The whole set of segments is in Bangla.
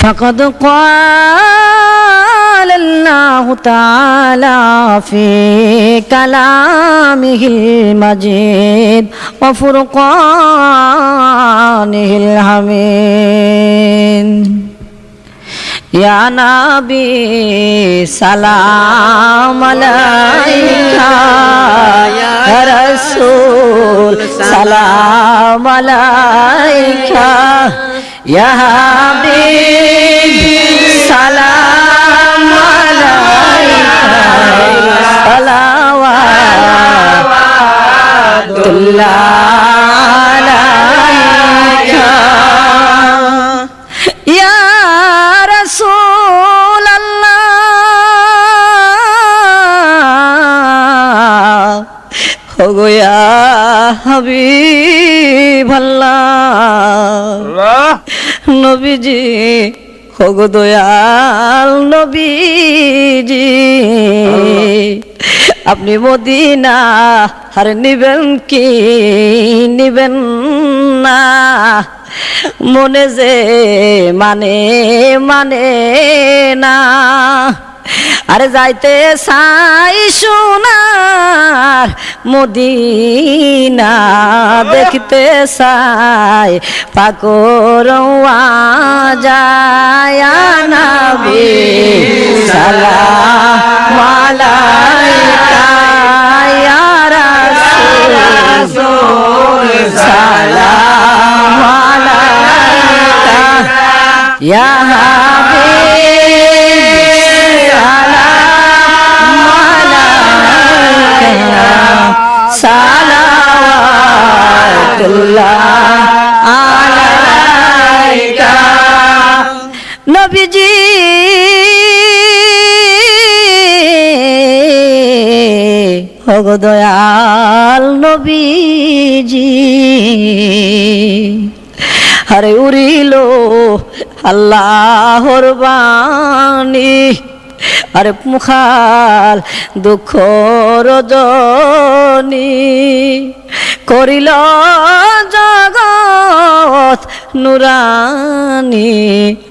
فقد قال الله تعالى في كلامه المجيد وفرقانه الحميد يا نبي سلام عليك يا رسول سلام عليك ইয়া হাবিব সালাম আলাইকা সালাওয়াতুল্লাহ হগয়া হাবি ভাল্লা নবীজি হগো দয়াল নবীজি। আপনি মদিনা, আর নিবেন কি? নিবেন না। মনে যে মানে মানে না। আরে যাইতে সাই সোনার মদিনা দেখতে সাই পাকর যায় নবী সালাম আলাইকা নবীজি। দয়াল নবীজি। আরে উড়িল আল্লাহর বাণী। আরে মুখাল দুঃখ রজনী করিল জগৎ নুরানি।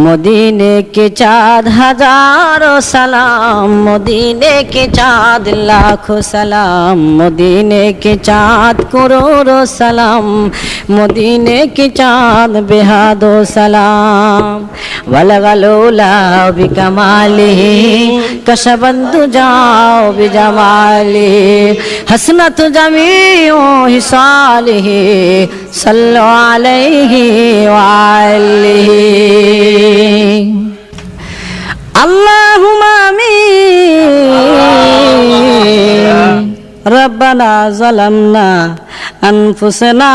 मदीने के चाँद हज़ारों सलाम, मदीने के चाँद लाखों सलाम, मदीने के चाँद करोड़ो सलाम, मदीने के चाँद बेहदो सलाम। वलगलोला कमाली, कशबंधु जाओ भी जमाली, हसनत जमीओ हिसाली सल्लो अलैहि वाली। اللهم آمين ربنا ظلمنا أنفسنا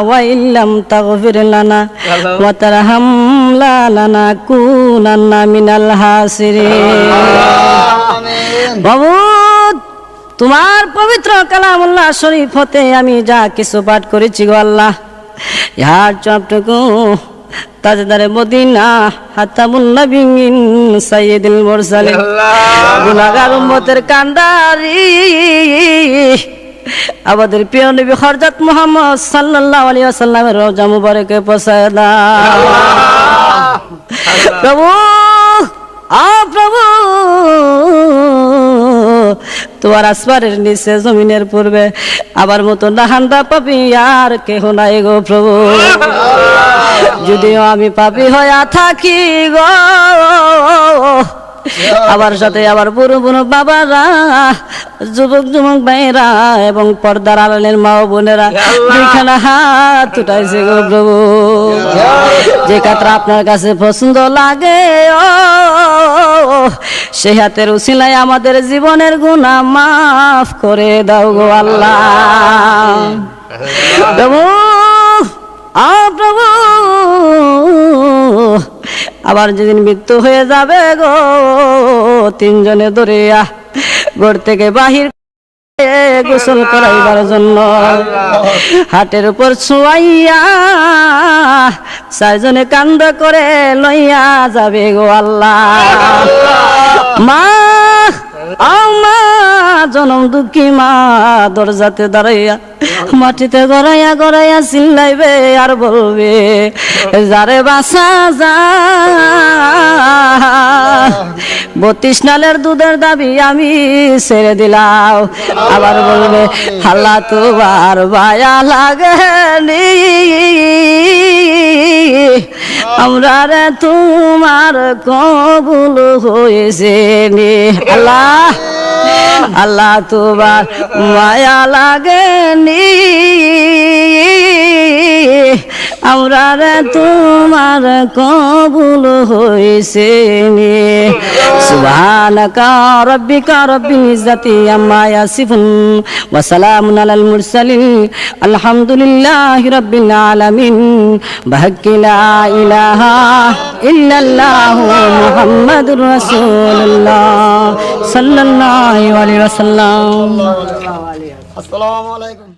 وإن لم تغفر لنا وترحمنا لنكونن من الخاسرين বাবু তোমার পবিত্র কালামুল্লাহ শরীফ হতে আমি যা কিছু পাঠ করেছি গো আল্লাহ ইহার চপটুকু তাজদারে মদিনা হাতামুন নবীন সাইয়্যিদুল মুরসালিন। গুনাহগার উম্মতের কান্ডারি। আমাদের প্রিয় নবী হযরত মুহাম্মদ সাল্লাল্লাহু আলাইহি ওয়াসাল্লামের রওজা মুবারকে পৌঁছায় প্রভু আ প্রভু তোমার আসমানের নিচে জমিনের পূর্বে আবার মতো নাহান্দা পাবি আর কেহ নাই গো প্রভু। যদিও আমি পাপি হইয়া থাকি গো। আমার সাথে আবার বুড়ো বুড়ো বাবারা যুবক যুবক ভাইরা এবং পর্দার আড়ালের মা ও বোনেরা দুইখানা হাত উঠাইছে গো প্রভু। যে কাতরা আপনার কাছে পছন্দ লাগে ও সে হাতের উসিলায় আমাদের জীবনের গুণা মাফ করে দাও গো আল্লাহ। আবার যেদিন মৃত্যু হয়ে যাবে গো, তিনজনে দরিয়া ঘর থেকে বাহির গোসল করাইবার জন্য। হাটের উপর শুয়াইয়া চারজনে কান্দ করে লইয়া যাবে গো আল্লাহ। মা আমা জনম দুঃখী মা, দরজাতে দাঁড়াইয়া মাটিতে গড়াইয়া গড়াইয়া চিল্লাইবে আর বলবে, যারে বাসা যা। বত্রিশ নালের দুধের দাবি আমি ছেড়ে দিলাম। আবার বলবে, হাল্লা তোমার বায়া লাগে আমরা রে তোমার কবুল হয়েছে নি আল্লাহ! আল্লাহ তোমার মায়া লাগেনি। আমরা তোমার কবুল হয়েছে সুবহানাকা রব্বিকা রব্বিল ইজ্জাতি আম্মা ইয়াসিফুন ওয়া সালামুন আলাল মুরসালিন। আলহামদুলিল্লাহি আলামিন। লা ইলাহা ইল্লাল্লাহু মুহাম্মাদুর রাসূলুল্লাহ। সাল্লাল্লাহু আলাইহি ওয়াসাল্লাম। আসসালামু আলাইকুম।